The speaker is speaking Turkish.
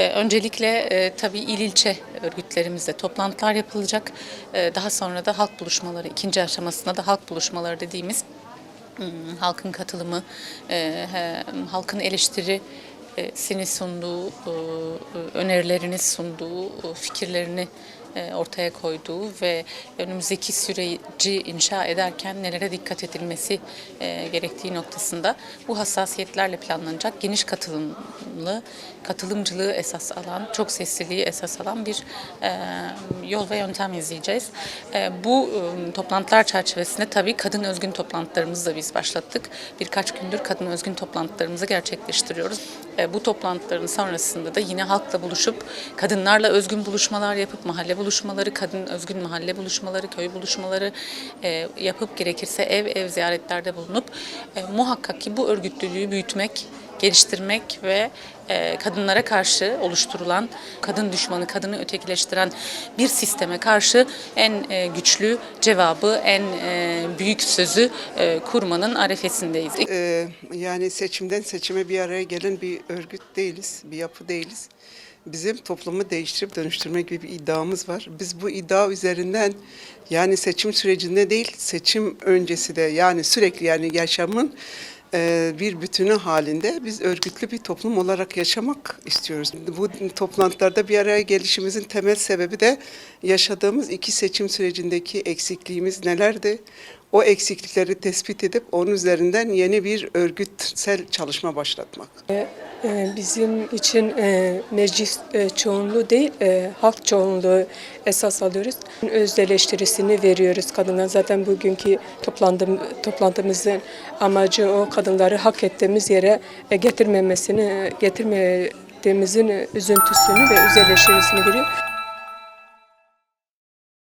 E, öncelikle e, tabii il ilçe örgütlerimizde toplantılar yapılacak. E, daha sonra da halk buluşmaları, ikinci aşamasında da halk buluşmaları dediğimiz hmm, halkın katılımı, e, halkın eleştiri e, sini sunduğu, önerilerini sunduğu, fikirlerini ortaya koyduğu ve önümüzdeki süreci inşa ederken nelere dikkat edilmesi e, gerektiği noktasında bu hassasiyetlerle planlanacak geniş katılımlı, katılımcılığı esas alan, çok sesliliği esas alan bir e, yol ve yöntem izleyeceğiz. E, bu e, toplantılar çerçevesinde tabii kadın özgün toplantılarımızı da biz başlattık. Birkaç gündür kadın özgün toplantılarımızı gerçekleştiriyoruz. E, bu toplantıların sonrasında da yine halkla buluşup kadınlarla özgün buluşmalar yapıp mahalle buluşmaları, kadın özgün mahalle buluşmaları, köy buluşmaları e, yapıp gerekirse ev ev ziyaretlerde bulunup e, muhakkak ki bu örgütlülüğü büyütmek, geliştirmek ve e, kadınlara karşı oluşturulan kadın düşmanı, kadını ötekileştiren bir sisteme karşı en e, güçlü cevabı, en e, büyük sözü kurmanın arefesindeyiz. Yani seçimden seçime bir araya gelen bir örgüt değiliz, bir yapı değiliz. Bizim toplumu değiştirip dönüştürme gibi bir iddiamız var. Biz bu iddia üzerinden yani seçim sürecinde değil, seçim öncesi de yani sürekli yani yaşamın bir bütünü halinde biz örgütlü bir toplum olarak yaşamak istiyoruz. Bu toplantılarda bir araya gelişimizin temel sebebi de yaşadığımız iki seçim sürecindeki eksikliğimiz nelerdi? O eksiklikleri tespit edip onun üzerinden yeni bir örgütsel çalışma başlatmak. Ee, Bizim için e, meclis e, çoğunluğu değil, e, halk çoğunluğu esas alıyoruz. Öz eleştirisini veriyoruz kadına. Zaten bugünkü toplantım, toplantımızın amacı o kadınları hak ettiğimiz yere e, getirmemesini, getirmediğimizin üzüntüsünü ve öz eleştirisini veriyor.